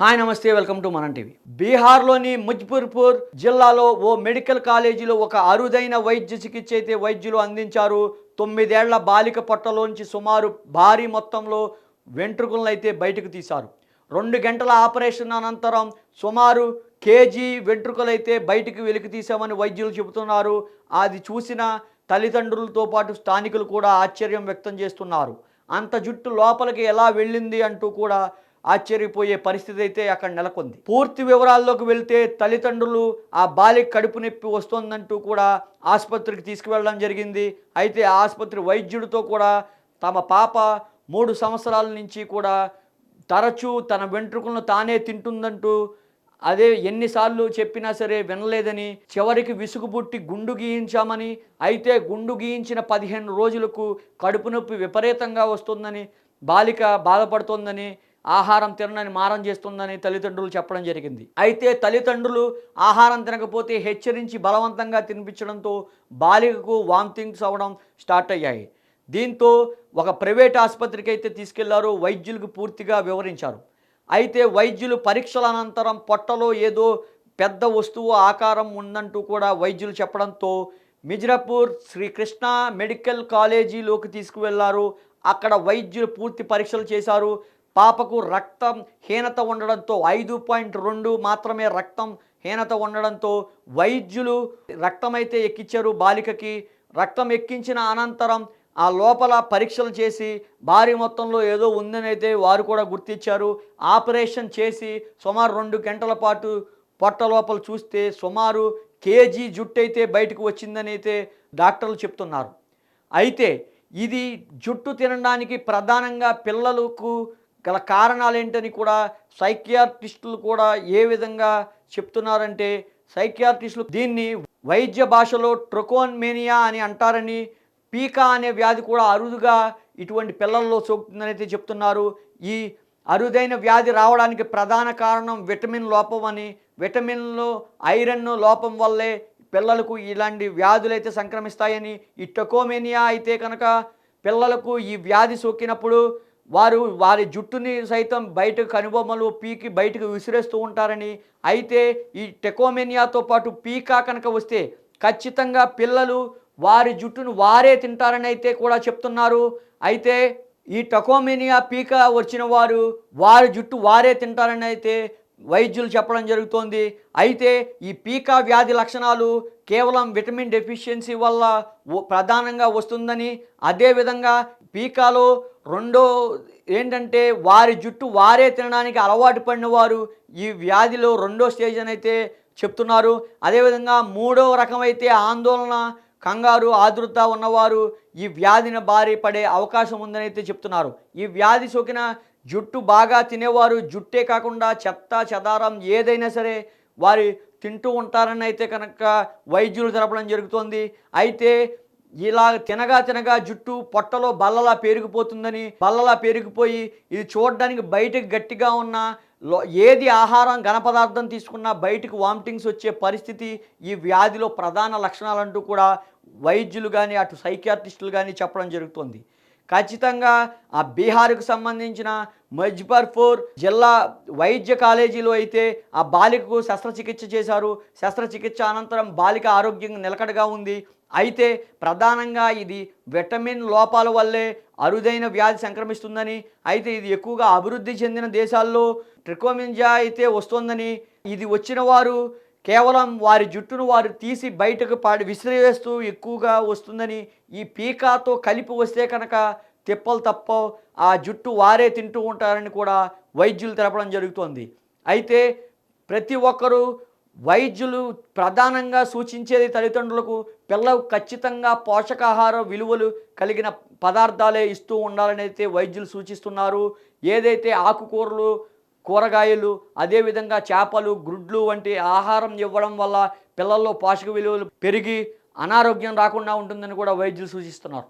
Hi నమస్తే welcome to మనం TV. బీహార్లోని ముజ్ఫర్పూర్ జిల్లాలో ఓ మెడికల్ కాలేజీలో ఒక అరుదైన వైద్య చికిత్స అయితే వైద్యులు అందించారు. తొమ్మిదేళ్ళ బాలిక పొట్టలోంచి సుమారు భారీ మొత్తంలో వెంట్రుకలను అయితే బయటకు తీశారు. రెండు గంటల ఆపరేషన్ అనంతరం సుమారు కేజీ వెంట్రుకలు అయితే బయటకు వెలికి తీసామని వైద్యులు చెబుతున్నారు. అది చూసిన తల్లిదండ్రులతో పాటు స్థానికులు కూడా ఆశ్చర్యం వ్యక్తం చేస్తున్నారు. అంత జుట్టు లోపలికి ఎలా వెళ్ళింది అంటూ కూడా ఆశ్చర్యపోయే పరిస్థితి అయితే అక్కడ నెలకొంది. పూర్తి వివరాల్లోకి వెళ్తే తల్లిదండ్రులు ఆ బాలిక కడుపు నొప్పి వస్తోందంటూ కూడా ఆసుపత్రికి తీసుకువెళ్ళడం జరిగింది. అయితే ఆసుపత్రి వైద్యుడితో కూడా తమ పాప మూడు సంవత్సరాల నుంచి కూడా తరచూ తన వెంట్రుకలను తానే తింటుందంటూ అదే ఎన్నిసార్లు చెప్పినా సరే వినలేదని చివరికి విసుగుబుట్టి గుండు గీయించామని అయితే గుండు గీయించిన పదిహేను రోజులకు కడుపు నొప్పి విపరీతంగా వస్తుందని బాలిక బాధపడుతోందని ఆహారం తినని మారం చేస్తుందని తల్లిదండ్రులు చెప్పడం జరిగింది. అయితే తల్లిదండ్రులు ఆహారం తినకపోతే హెచ్చరించి బలవంతంగా తినిపించడంతో బాలికకు వామిటింగ్స్ అవ్వడం స్టార్ట్ అయ్యాయి. దీంతో ఒక ప్రైవేట్ ఆసుపత్రికి అయితే తీసుకెళ్ళారు వైద్యులకు పూర్తిగా వివరించారు. అయితే వైద్యులు పరీక్షల అనంతరం పొట్టలో ఏదో పెద్ద వస్తువు ఆకారం ఉందంటూ కూడా వైద్యులు చెప్పడంతో మిజ్రాపూర్ శ్రీకృష్ణ మెడికల్ కాలేజీలోకి తీసుకువెళ్ళారు. అక్కడ వైద్యులు పూర్తి పరీక్షలు చేశారు. పాపకు రక్తం హీనత ఉండడంతో ఐదు పాయింట్ రెండు మాత్రమే రక్తం హీనత ఉండడంతో వైద్యులు రక్తం అయితే ఎక్కించారు బాలికకి. రక్తం ఎక్కించిన అనంతరం ఆ లోపల పరీక్షలు చేసి భారీ మొత్తంలో ఏదో ఉందని అయితే వారు కూడా గుర్తించారు ఆపరేషన్ చేసి సుమారు రెండు గంటల పాటు పొట్ట లోపల చూస్తే సుమారు కేజీ జుట్టు అయితే బయటకు వచ్చిందని అయితే డాక్టర్లు చెప్తున్నారు. అయితే ఇది జుట్టు తినడానికి ప్రధానంగా పిల్లలకు గల కారణాలు ఏంటని కూడా సైకియాట్రిస్టులు కూడా ఏ విధంగా చెప్తున్నారంటే సైకియాట్రిస్టులు దీన్ని వైద్య భాషలో ట్రకోన్మేనియా అని అంటారని పీకా అనే వ్యాధి కూడా అరుదుగా ఇటువంటి పిల్లల్లో సోకుతుందని అయితే చెప్తున్నారు. ఈ అరుదైన వ్యాధి రావడానికి ప్రధాన కారణం విటమిన్ లోపం అని విటమిన్లు ఐరన్ లోపం వల్లే పిల్లలకు ఇలాంటి వ్యాధులు అయితే సంక్రమిస్తాయని ఈ టొకోమేనియా అయితే కనుక పిల్లలకు ఈ వ్యాధి సోకినప్పుడు వారు వారి జుట్టుని సైతం బయటకు కనుబొమ్మలు పీకి బయటకు విసిరేస్తూ ఉంటారని అయితే ఈ టెకోమేనియాతో పాటు పీకా కనుక వస్తే ఖచ్చితంగా పిల్లలు వారి జుట్టును వారే తింటారని అయితే కూడా చెప్తున్నారు. అయితే ఈ టకోమేనియా పీక వచ్చిన వారు వారి జుట్టు వారే తింటారని అయితే వైద్యులు చెప్పడం జరుగుతోంది. అయితే ఈ పీకా వ్యాధి లక్షణాలు కేవలం విటమిన్ డెఫిషియన్సీ వల్ల ప్రధానంగా వస్తుందని అదేవిధంగా పీకాలో రెండో ఏంటంటే వారి జుట్టు వారే తినడానికి అలవాటు పడిన వారు ఈ వ్యాధిలో రెండో స్టేజ్ అని అయితే చెప్తున్నారు. అదేవిధంగా మూడో రకమైతే ఆందోళన కంగారు ఆదృత ఉన్నవారు ఈ వ్యాధిని బారి పడే అవకాశం ఉందని అయితే చెప్తున్నారు. ఈ వ్యాధి సోకిన జుట్టు బాగా తినేవారు జుట్టే కాకుండా చెత్త చెదారం ఏదైనా సరే వారి తింటూ ఉంటారని అయితే కనుక వైద్యులు తెలపడం జరుగుతుంది. అయితే ఇలా తినగా తినగా జుట్టు పొట్టలో బల్లలా పెరిగిపోతుందని బల్లలా పెరిగిపోయి ఇది చూడడానికి బయటకు గట్టిగా ఉన్న లో ఏది ఆహారం ఘనపదార్థం తీసుకున్నా బయటకు వామిటింగ్స్ వచ్చే పరిస్థితి ఈ వ్యాధిలో ప్రధాన లక్షణాలంటూ కూడా వైద్యులు కానీ అటు సైకియాట్రిస్టులు కానీ చెప్పడం జరుగుతుంది. ఖచ్చితంగా ఆ బీహార్కు సంబంధించిన మజ్బర్పూర్ జిల్లా వైద్య కాలేజీలో అయితే ఆ బాలికకు శస్త్రచికిత్స చేశారు. శస్త్రచికిత్స అనంతరం బాలిక ఆరోగ్యం నిలకడగా ఉంది. అయితే ప్రధానంగా ఇది విటమిన్ లోపాల వల్లే అరుదైన వ్యాధి సంక్రమిస్తుందని అయితే ఇది ఎక్కువగా అభివృద్ధి చెందిన దేశాల్లో ట్రికోమింజా అయితే వస్తుందని ఇది వచ్చిన వారు కేవలం వారి జుట్టును వారు తీసి బయటకు పాడి విసిరివేస్తూ ఎక్కువగా వస్తుందని ఈ పీకాతో కలిపి వస్తే కనుక తిప్పలు తప్ప ఆ జుట్టు వారే తింటూ ఉంటారని కూడా వైద్యులు తెలపడం జరుగుతోంది. అయితే ప్రతి ఒక్కరూ వైద్యులు ప్రధానంగా సూచించేది తల్లిదండ్రులకు పిల్లకు ఖచ్చితంగా పోషకాహార విలువలు కలిగిన పదార్థాలే ఇస్తూ ఉండాలని అయితే వైద్యులు సూచిస్తున్నారు. ఏదైతే ఆకుకూరలు కూరగాయలు అదేవిధంగా చేపలు గుడ్లు వంటి ఆహారం ఇవ్వడం వల్ల పిల్లల్లో పోషక విలువలు పెరిగి అనారోగ్యం రాకుండా ఉంటుందని కూడా వైద్యులు సూచిస్తున్నారు.